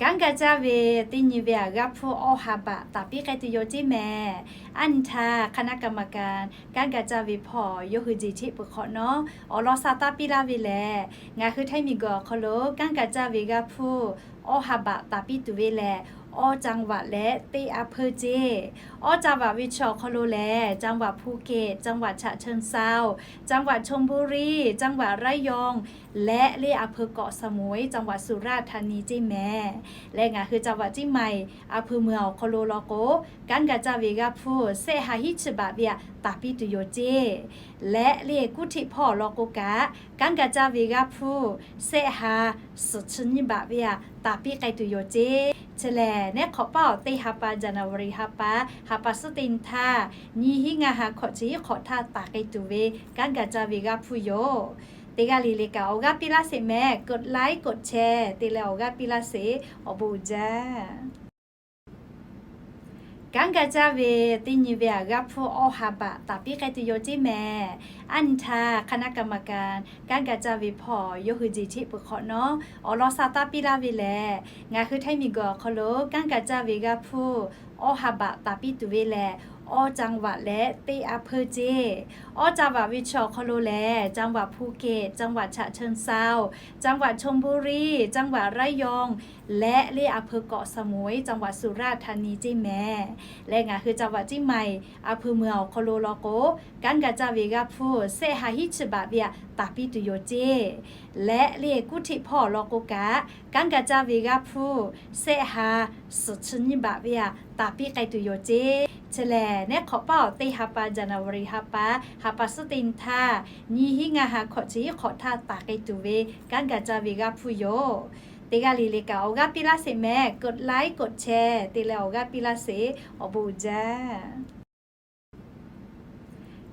Ganga jave tinyivya gapu ohaba tapi kaiti yoji me anta kana kamakan ganga jave po yohuji chi pukho no olo sata pila vile nga khu thai mi go kholo ganga jave gapu ohaba tapi tuwe le ออจังหวัดและเตอำเภอเจอจังหวัดวิชอคโลแล จังหวัดภูเก็ต จังหวัดฉะเชิงเซาจังหวัดชลบุรี จังหวัดระยอง และเรียอำเภอเกาะสมุย จังหวัดสุราษฎร์ธานีจิแม่และงาคือจังหวัดจิใหม่อำเภอเมืองคโลโลโกการกะจาวิกับผู้เซฮาฮิชบะเบียตาปิตุโยเจ และเรียกุทิพ่อลอกกะกังกะจาเวกาผู้เสหาสุชินิบะเวียตาปีไกตุโยเจเฉลเนี่ยขอเป่าตีฮาปาจันาวรีฮาปาฮาปาสตินท่านี่ฮิงาฮาขอจีขอท่าตาไกตุเวกังกะจาเวกาผู้โยเตกาลีเลกาโอกาปิลาเสแม่กดไลค์กดแชร์ตีเลโอกาปิลาเสอบูจ้า 刚个这กับผู้奥哈巴，特别该ตัวจิแม่อันทาคณะกรรมการการกระจายวิพอโยคือจิติปุขอเนาะออลอซาตาปิลาเวิแลงาคือไทยมีกอคโลการกระจายวิกาผู้ออฮาบะตาปิตุเวแล อจังหวัดและเตอำเภอเจอจังหวัดวิชอคโลแล จังหวัดภูเก็ต จังหวัดฉะเชิงเซาจังหวัดชลบุรี จังหวัดระยอง และเรียอำเภอเกาะสมุย จังหวัดสุราษฎร์ธานีจิแม่และงาคือจังหวัดจิใหม่อำเภอเมืองโคโลโลโกการกระจาวิกาผู้เซฮาฮิชบะเบียตาปิตุโยเจและเรียกุธิพ่อโลโกกะการกระจาวิกาผู้เซฮาสุชินิบะเบียตาปิไกตุโยเจ เชลเนี่ยขอเป่าตีฮาปาจานาวรีฮาปาฮาปาสตินทานีฮิงาฮาขอชี้ขอทาตาไกตูเวกันกาจาวิกาพุโยติกาลีเลกาโอกาปิลาเซแม่กดไลค์กดแชร์ติเลโอกาปิลาเซอบูจ้า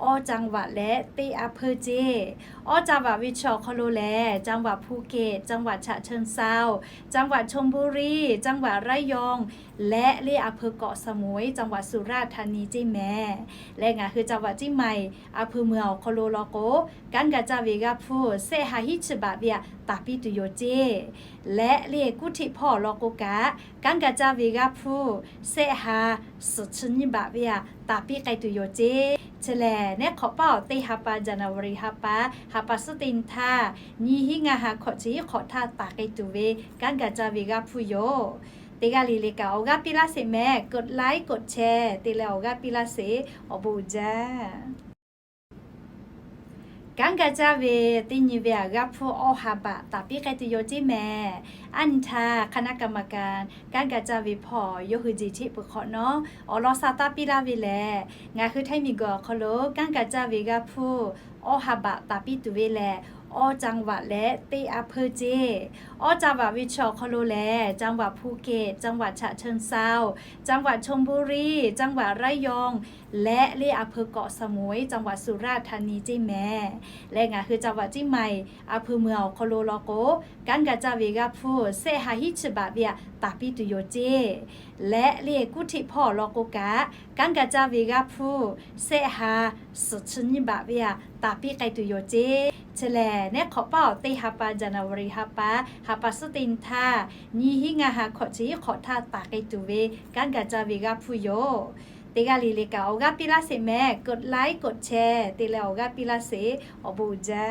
อจังหวัดและเตอำเภอเจอจังหวัดวิชอคโลแล จังหวัดภูเก็ต จังหวัดฉะเชิงเซาจังหวัดชลบุรี จังหวัดระยอง และเรียอำเภอเกาะสมุย จังหวัดสุราษฎร์ธานีจิแม่และงาคือจังหวัดจิใหม่อำเภอเมืองคโลโลโกการกะจาวิกาผู้เซฮาฮิชบะเบียตาปิตุโยเจ และเรียกุธิพ่อโลโกกะการกะจาวิกาผู้เซฮาสุชินิบะเบียตาปิไกตุโยเจ เชลเนี่ยขอเป่าตีฮาปาจันวรีฮาปาฮาปาสตินทานี่หิงาฮาขอชีขอทาตาไกตูเวกันกะจาวิกาพุโยติกาลีเลกาออกาปิลาเซแม่กดไลค์กดแชร์ติเลออกาปิลาเซอบูจ้า กังกะจาเ刚个家位第二位รับผู้ออกหาบะตาพี่ใครติโยจิแม่อันทาคณะกรรมการการกระจาเวิพอยคือจิชิปุขอเนาะออลอซาตาปิลาเวิแลงาคือไทยมีกอคโลการกระจาเวิกับผู้ออกหาบะตาพี่ตัวเวแล อจังหวัดและเตอำเภอเจอจังหวัดวิชอคโลแล จังหวัดภูเก็ต จังหวัดฉะเชิงเซาจังหวัดชลบุรี จังหวัดระยอง และเรียอำเภอเกาะสมุย จังหวัดสุราษฎร์ธานีจิแม่และงาคือจังหวัดจิใหม่อำเภอเมืองคโลโลโกการกระจาวิกาผู้เซฮาฮิชบะเบียตาปิตุโยเจและเรียกุธิพ่อโลโกกะการกระจาวิกาผู้เซฮาสุชินิบะเบียตาปิไกตุโยเจ เชลเนี่ยขอเป่าตีฮาปาจานาวรีฮาปาฮาปาสตินทานีฮิงาฮาขอชีขอทาตาไกตูเวการกาจาวิกาพุโยตกาลีเลกาโอกาปิลาเซแม่กดไลค์กดแชร์ติเลโอกาปิลาเซอบูจา